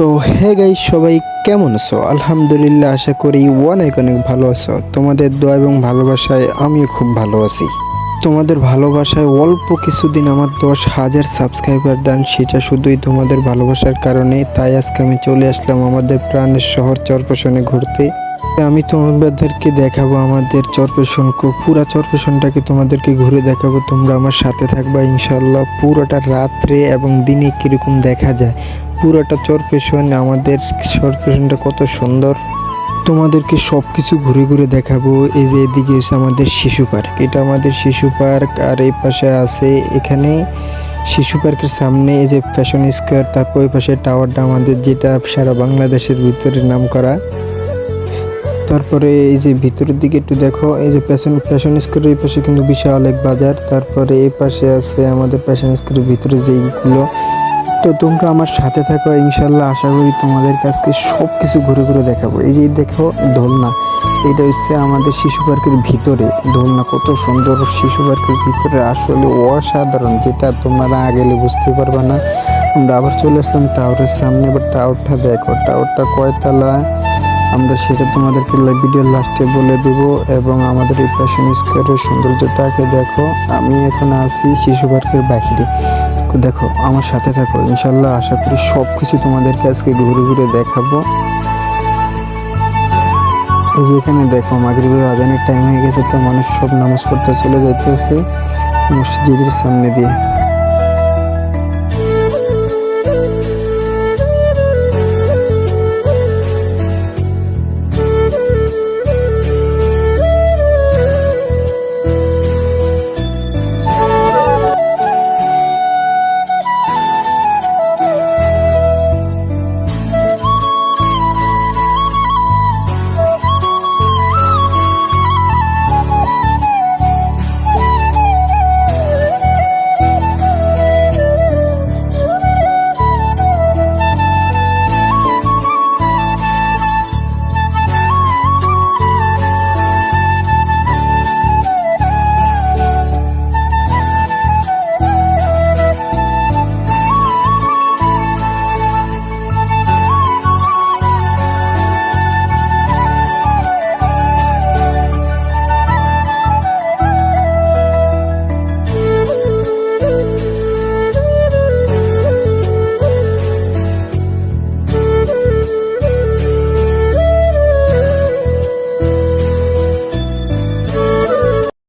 তো হে গাই সবাই কেমন আছো? আলহামদুলিল্লাহ, আশা করি অনেক অনেক ভালো আছো। তোমাদের দোয়া এবং ভালোবাসায় আমিও খুব ভালো আছি। তোমাদের ভালোবাসায় অল্প কিছুদিন আমার দশ হাজার সাবস্ক্রাইবার দেন, সেটা শুধুই তোমাদের ভালোবাসার কারণে। তাই আজকে আমি চলে আসলাম আমাদের প্রাণের শহর চরপেশনে ঘুরতে। আমি তোমাদেরকে দেখাবো আমাদের চরপেশন পুরা চরপেশনটাকে তোমাদেরকে ঘুরে দেখাবো। তোমরা আমার সাথে থাকবা ইনশাল্লাহ পুরোটা রাত্রে এবং দিনে কীরকম দেখা যায়। পুরোটা চর চরপেশন আমাদের চরপেশনটা কত সুন্দর। তোমাদেরকে সব কিছু ঘুরে ঘুরে দেখাবো। এই যে এদিকে এসে আমাদের শিশু পার্ক। এটা আমাদের শিশু পার্ক আর এই পাশে আছে এখানে শিশু পার্কের সামনে এই যে ফ্যাশন স্কোয়ার, তারপর ওই পাশে টাওয়ারটা আমাদের যেটা সারা বাংলাদেশের ভিতরে নাম করা তারপরে এই যে ভিতরের দিকে একটু দেখো, এই যে ফ্যাশন ফ্যাশন স্কোয়ারের এই পাশে কিন্তু বিশাল এক বাজার। তারপরে এই পাশে আছে আমাদের ফ্যাশন স্কোয়ারের ভিতরে যেইগুলো তো তোমরা আমার সাথে থাকো ইনশাল্লাহ আশা করি তোমাদের কাছকে সব কিছু ঘুরে ঘুরে দেখাবো। এই যে দেখো দোলনা, এটা হচ্ছে আমাদের শিশু পার্কের ভিতরে দোলনা, কত সুন্দর শিশু পার্কের ভিতরে। আসলে অসাধারণ, যেটা তোমরা আগেলে বুঝতে পারবে না। আমরা আবার চলে আসলাম টাওয়ারের সামনে, এবার টাওয়ারটা দেখো, টাওয়ারটা কয়তলা আমরা সেটা তোমাদেরকে ভিডিওর লাস্টে বলে দেব, এবং আমাদের এই ফ্যাশন স্কোয়ারের সৌন্দর্যটাকে দেখো। আমি এখন আছি শিশু পার্কের বাহিরে। দেখো, আমার সাথে থাকো। ইনশাল্লাহ আশা করি সব কিছু তোমাদেরকে আজকে ঘুরে ঘুরে দেখাবো। এই যে এখানে দেখো, মাগরিবের আজানের টাইম হয়ে গেছে, তো মানুষ সব নামাজ পড়তে চলে যাইতেছে মসজিদের সামনে দিয়ে।